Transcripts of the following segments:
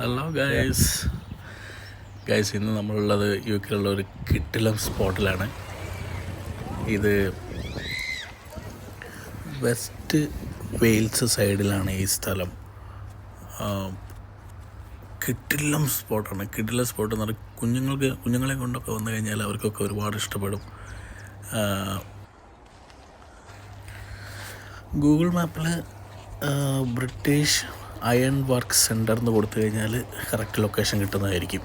Hello guys guys ഇന്ന് നമ്മളുള്ളത് U കെയിലുള്ള ഒരു കിട്ടിലം സ്പോട്ടിലാണ്. ഇത് വെസ്റ്റ് വെയിൽസ് സൈഡിലാണ് ഈ സ്ഥലം. കിട്ടിലം സ്പോട്ടാണ്. കിട്ടിലം സ്പോട്ട് എന്ന് പറഞ്ഞാൽ കുഞ്ഞുങ്ങൾക്ക് കുഞ്ഞുങ്ങളെ കൊണ്ടൊക്കെ വന്നു കഴിഞ്ഞാൽ അവർക്കൊക്കെ ഒരുപാട് ഇഷ്ടപ്പെടും. ഗൂഗിൾ മാപ്പിൽ ബ്രിട്ടീഷ് അയൺ വർക്ക് സെന്റർ എന്ന് കൊടുത്തു കഴിഞ്ഞാൽ കറക്റ്റ് ലൊക്കേഷൻ കിട്ടുന്നതായിരിക്കും.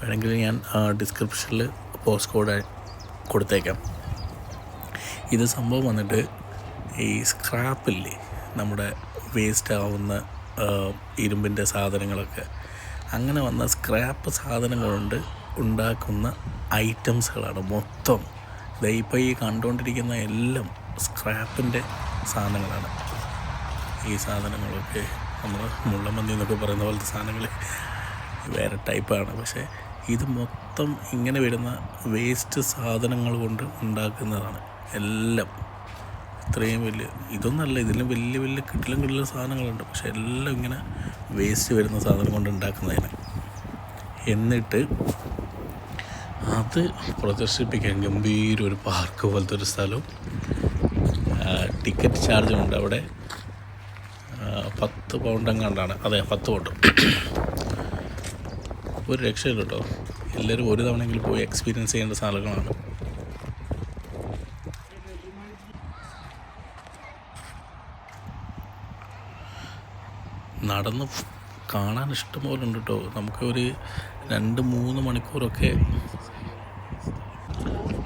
വേണമെങ്കിൽ ഞാൻ ഡിസ്ക്രിപ്ഷനിൽ പോസ്റ്റ് കോഡ് കൊടുത്തേക്കാം. ഇത് സംഭവം വന്നിട്ട് ഈ സ്ക്രാപ്പില്ലേ നമ്മുടെ വേസ്റ്റ് ആവുന്ന ഇരുമ്പിന്റെ സാധനങ്ങളൊക്കെ. അങ്ങനെ വന്ന സ്ക്രാപ്പ് സാധനങ്ങൾ കൊണ്ട് ഉണ്ടാക്കുന്ന ഐറ്റംസുകളാണ് മൊത്തം. ഇപ്പോൾ ഈ കണ്ടുകൊണ്ടിരിക്കുന്ന എല്ലാം സ്ക്രാപ്പിന്റെ സാധനങ്ങളാണ്. ഈ സാധനങ്ങളൊക്കെ നമ്മൾ മുള്ളമന്തി എന്നൊക്കെ പറയുന്ന പോലത്തെ സാധനങ്ങൾ വേറെ ടൈപ്പാണ്. പക്ഷേ ഇത് മൊത്തം ഇങ്ങനെ വരുന്ന വേസ്റ്റ് സാധനങ്ങൾ കൊണ്ട് ഉണ്ടാക്കുന്നതാണ് എല്ലാം. ഇത്രയും വലിയ ഇതൊന്നല്ല ഇതിലും വലിയ വലിയ കിട്ടിലും കിട്ടിലും സാധനങ്ങളുണ്ട്. പക്ഷെ എല്ലാം ഇങ്ങനെ വേസ്റ്റ് വരുന്ന സാധനം കൊണ്ട് ഉണ്ടാക്കുന്നതിന്. എന്നിട്ട് അത് പ്രദർശിപ്പിക്കാൻ ഗംഭീര ഒരു പാർക്ക് പോലത്തെ ഒരു സ്ഥലവും ടിക്കറ്റ് ചാർജുണ്ട് അവിടെ. പത്ത് പൗണ്ട് എങ്ങാണ്ടാണ് അതെ പത്ത് പൗണ്ട് ഒരു രക്ഷയില്ല കേട്ടോ. എല്ലാവരും ഒരു തവണയെങ്കിലും പോയി എക്സ്പീരിയൻസ് ചെയ്യേണ്ട സാധനങ്ങളാണ്. നടന്ന് കാണാൻ ഇഷ്ടംപോലെ ഉണ്ട് കേട്ടോ. നമുക്ക് ഒരു രണ്ട് മൂന്ന് മണിക്കൂറൊക്കെ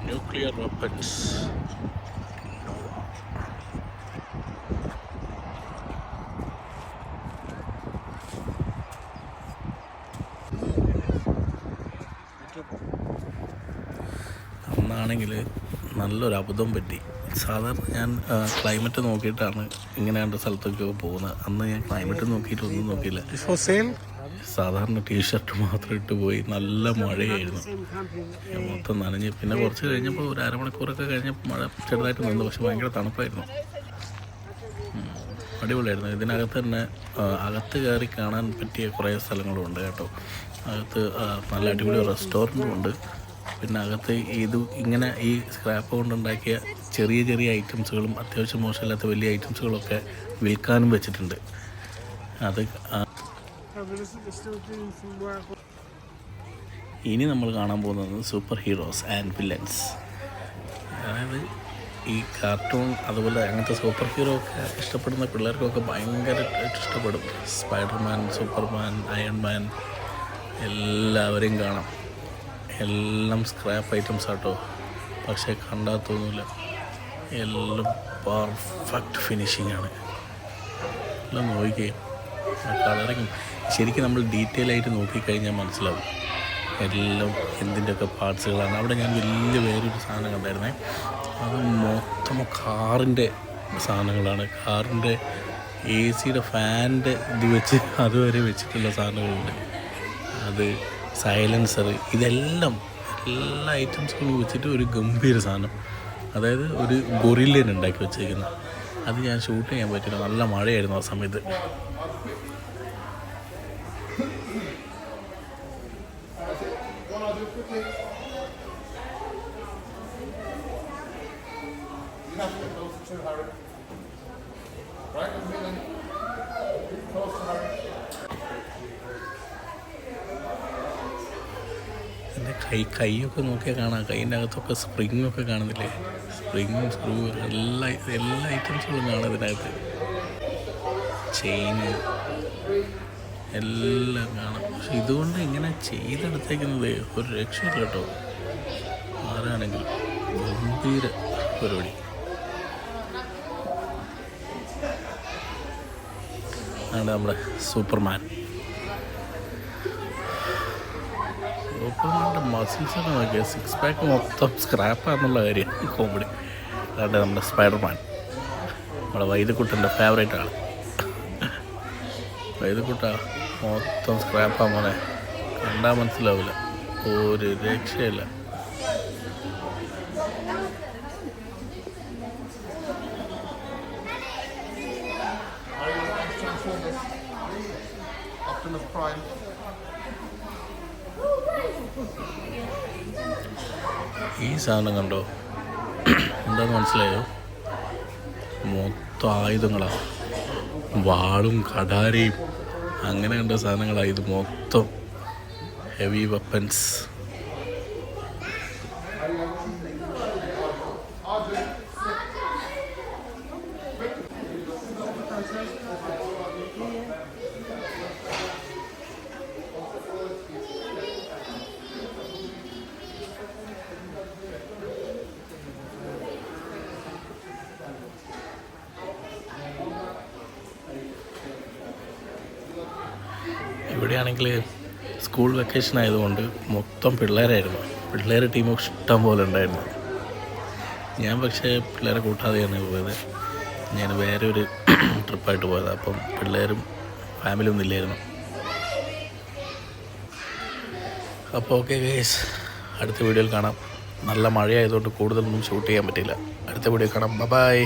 ന്യൂക്ലിയർ വെപ്പൺസ് അന്നാണെങ്കിൽ നല്ലൊരു അബദ്ധം പറ്റി. സാധാരണ ഞാൻ ക്ലൈമറ്റ് നോക്കിയിട്ടാണ് ഇങ്ങനെ കണ്ട സ്ഥലത്തൊക്കെ പോകുന്നത്. അന്ന് ഞാൻ ക്ലൈമറ്റ് നോക്കിയിട്ടൊന്നും നോക്കിയില്ല. സാധാരണ ടീഷർട്ട് മാത്രം ഇട്ട് പോയി. നല്ല മഴയായിരുന്നു. മൊത്തം നനഞ്ഞ്. പിന്നെ കുറച്ച് കഴിഞ്ഞപ്പോൾ ഒരു അരമണിക്കൂറൊക്കെ കഴിഞ്ഞപ്പോൾ മഴ ചെറുതായിട്ട് നിന്നു. പക്ഷെ ഭയങ്കര തണുപ്പായിരുന്നു. അടിപൊളിയായിരുന്നു. ഇതിനകത്ത് തന്നെ അകത്ത് കയറി കാണാൻ പറ്റിയ കുറേ സ്ഥലങ്ങളുണ്ട് കേട്ടോ. അകത്ത് നല്ല അടിപൊളി റെസ്റ്റോറന്റും ഉണ്ട്. പിന്നെ അകത്ത് ഇത് ഇങ്ങനെ ഈ സ്ക്രാപ്പ് കൊണ്ടുണ്ടാക്കിയ ചെറിയ ചെറിയ ഐറ്റംസുകളും അത്യാവശ്യം മോശമില്ലാത്ത വലിയ ഐറ്റംസുകളൊക്കെ വിൽക്കാനും വെച്ചിട്ടുണ്ട്. അത് ഇനി നമ്മൾ കാണാൻ പോകുന്നത് സൂപ്പർ ഹീറോസ് ആൻഡ് വില്ലൻസ് അതായത് ഈ കാർട്ടൂൺ അതുപോലെ അങ്ങനത്തെ സൂപ്പർ ഹീറോ ഒക്കെ ഇഷ്ടപ്പെടുന്ന പിള്ളേർക്കൊക്കെ ഭയങ്കരമായിട്ട് ഇഷ്ടപ്പെടും. സ്പൈഡർമാൻ സൂപ്പർമാൻ അയൺമാൻ എല്ലാവരെയും കാണാം. എല്ലാം സ്ക്രാപ്പ് ഐറ്റംസ് ആട്ടോ. പക്ഷേ കണ്ടാൽ തോന്നില്ല എല്ലാം പെർഫെക്റ്റ് ഫിനിഷിംഗ് ആണ്. എല്ലാം നോക്കിക്കേ കളറിങ് ശരിക്കും നമ്മൾ ഡീറ്റെയിൽ ആയിട്ട് നോക്കിക്കഴിഞ്ഞാൽ മനസ്സിലാവും. എല്ലാം എന്തിന്റെയൊക്കെ പാർട്സുകളാണ് അവിടെ ഞാൻ വലിയ വേറൊരു സാധനം കണ്ടായിരുന്നേ. അത് മൊത്തം കാറിന്റെ സാധനങ്ങളാണ്. കാറിന്റെ എ സിയുടെ ഫാനിന്റെ ഇത് വെച്ച് അതുവരെ വെച്ചിട്ടുള്ള സാധനങ്ങളുണ്ട്. അത് സൈലൻസർ ഇതെല്ലാം എല്ലാ ഐറ്റംസുകളും വെച്ചിട്ട് ഒരു ഗംഭീര സാധനം. അതായത് ഒരു ഗൊറില്ലേൻ ഉണ്ടാക്കി വെച്ചേക്കുന്നത് അത് ഞാൻ ഷൂട്ട് ചെയ്യാൻ പറ്റില്ല നല്ല മഴയായിരുന്നു ആ സമയത്ത്. എന്റെ കൈ കൈയൊക്കെ നോക്കിയാൽ കാണാം. കൈന്റെ അകത്തൊക്കെ സ്പ്രിങ്ങൊക്കെ കാണുന്നില്ലേ? സ്പ്രിങ്ങും സ്ക്രൂ എല്ലാ എല്ലാ ഐറ്റംസുകളും കാണും ഇതിനകത്ത്. ചെയിന് എല്ലാം കാണാം. പക്ഷെ ഇതുകൊണ്ട് ഇങ്ങനെ ചെയ്തെടുത്തേക്കുന്നത് ഒരു രക്ഷയില്ല കേട്ടോ. ആരാണെങ്കിൽ ഗംഭീര പരിപാടി. ആണ് നമ്മുടെ സൂപ്പർമാൻ. സൂപ്പർമാന്റെ മസിൽസൊക്കെ നോക്കിയാൽ സിക്സ് പാക്ക് മൊത്തം സ്ക്രാപ്പാന്നുള്ള കാര്യം. കോമഡി അതാണ്ട് നമ്മുടെ സ്പൈഡർമാൻ നമ്മുടെ വൈദ്യക്കുട്ടന്റെ ഫേവറേറ്റ് ആണ് വൈദ്യക്കുട്ട മൊത്തം സ്ക്രാപ്പാ മോനെ. കണ്ടാൽ മനസ്സിലാവില്ല ഒരു രക്ഷയില്ല. Prime. ഈ സാധനം കണ്ടോ? എന്താന്ന് മനസ്സിലായോ? മൊത്തം ആയുധങ്ങളാണ് വാളും കടാരയും. അങ്ങനെ കണ്ട സാധനങ്ങളാണ് ഇത് മൊത്തം. ഹെവി വെപ്പൻസ് ഇവിടെയാണെങ്കിൽ സ്കൂൾ വെക്കേഷൻ ആയതുകൊണ്ട് മൊത്തം പിള്ളേരായിരുന്നു. പിള്ളേർ ടീം ഇഷ്ടം പോലെ ഉണ്ടായിരുന്നു. ഞാൻ പക്ഷേ പിള്ളേരെ കൂട്ടാതെയാണ് പോയത്. ഞാൻ വേറെ ഒരു ട്രിപ്പായിട്ട് പോയത്. അപ്പം പിള്ളേരും ഫാമിലി ഒന്നും ഇല്ലായിരുന്നു. അപ്പോൾ ഓക്കെ ഗേസ് അടുത്ത വീഡിയോയിൽ കാണാം. നല്ല മഴയായതുകൊണ്ട് കൂടുതലൊന്നും ഷൂട്ട് ചെയ്യാൻ പറ്റില്ല അടുത്ത വീഡിയോ കാണാം. ബൈ